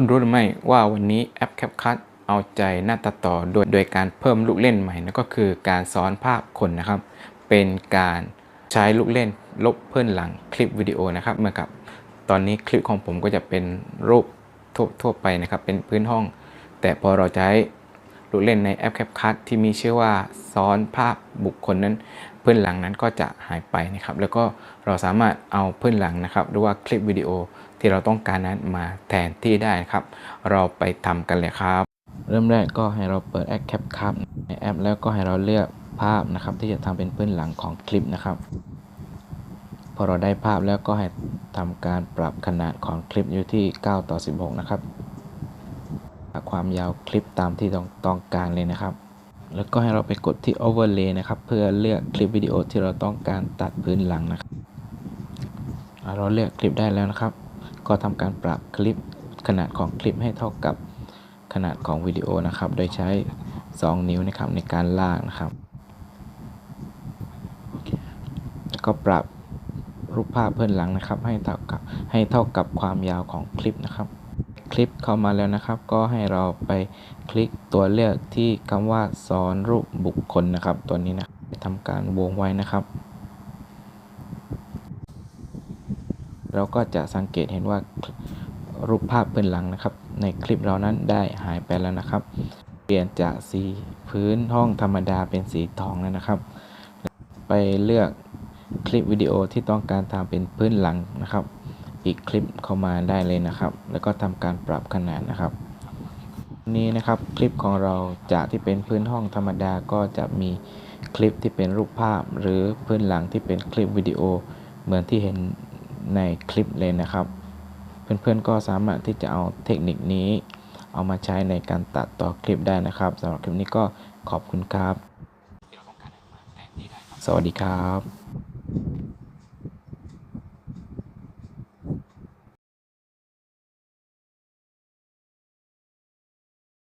คุณรู้หรือไม่ว่าวันนี้แอป CapCut เอาใจหน้าตัดต่อโดยโดยการเพิ่มลูกเล่นใหม่นั่นก็คือการซ้อนภาพคนนะครับ เป็นการใช้ลูกเล่นลบเพื่อนหลังคลิปวิดีโอนะครับเหมื่อนกับตอนนี้คลิปของผมก็จะเป็นรูปทั่วทั่วไปนะครับ เป็นพื้นห้อง แต่พอเราใช้ ลูกเล่นในแอป CapCut ที่มีชื่อว่าซ้อนภาพบุคคลนั้นเพื่อนหลังนั้นก็จะหายไปนะครับ แล้วก็เราสามารถเอาเพื่อนหลังนะครับ หรือว่าคลิปวิดีโอที่เราต้องการนั้นมาแทนที่ได้นะครับ เราไปทำกันเลยครับ เริ่มแรกก็ให้เราเปิดแอป CapCut ในแอป แล้วก็ให้เราเลือกภาพนะครับ ที่จะทำเป็นเพื่อนหลังของคลิปนะครับ พอเราได้ภาพแล้วก็ให้ทำการปรับขนาดของคลิปอยู่ที่ 9 ต่อ 16 นะครับ ความยาวคลิปตามที่ต้ององการเลยนะครับ แล้วก็ให้เราไปกดที่ overlay นะครับ เพื่อเลือกคลิปวิดีโอที่เราต้องการตัดพื้นหลังนะครับ เราเลือกคลิปได้แล้วนะครับ ก็ทำการปรับคลิปขนาดของคลิปให้เท่ากับขนาดของวิดีโอนะครับ โดยใช้ 2 นิ้วนะครับในการลากนะครับ แล้วก็ปรับรูปภาพเพื่อนหลังนะครับ ให้เท่ากับให้เท่ากับความยาวของคลิปนะครับ คลิปเข้ามาแล้วนะครับ ก็ให้เราไปคลิกตัวเลือกที่คำว่าซ้อนรูปบุคคลนะครับ ตัวนี้นะทำการวงไว้นะครับ เราก็จะสังเกตเห็นว่ารูปภาพเบื้องหลังนะครับ ในคลิปเรานั้นได้หายไปแล้วนะครับ เปลี่ยนจากสีพื้นห้องธรรมดาเป็นสีทองแล้วนะครับ ไปเลือกคลิปวิดีโอที่ต้องการทำเป็นพื้นหลังนะครับ อีกคลิปเข้ามาได้เลยนะครับ แล้วก็ทำการปรับขนาดนะครับ นี้นะครับคลิปของเราจากที่เป็นพื้นห้องธรรมดาก็จะมีคลิปที่เป็นรูปภาพ หรือพื้นหลังที่เป็นคลิปวิดีโอเหมือนที่เห็นในคลิปเลยนะครับ เพื่อนๆก็สามารถที่จะเอาเทคนิคนี้ เอามาใช้ในการตัดต่อคลิปได้นะครับสำหรับคลิปนี้ก็ขอบคุณครับ สวัสดีครับ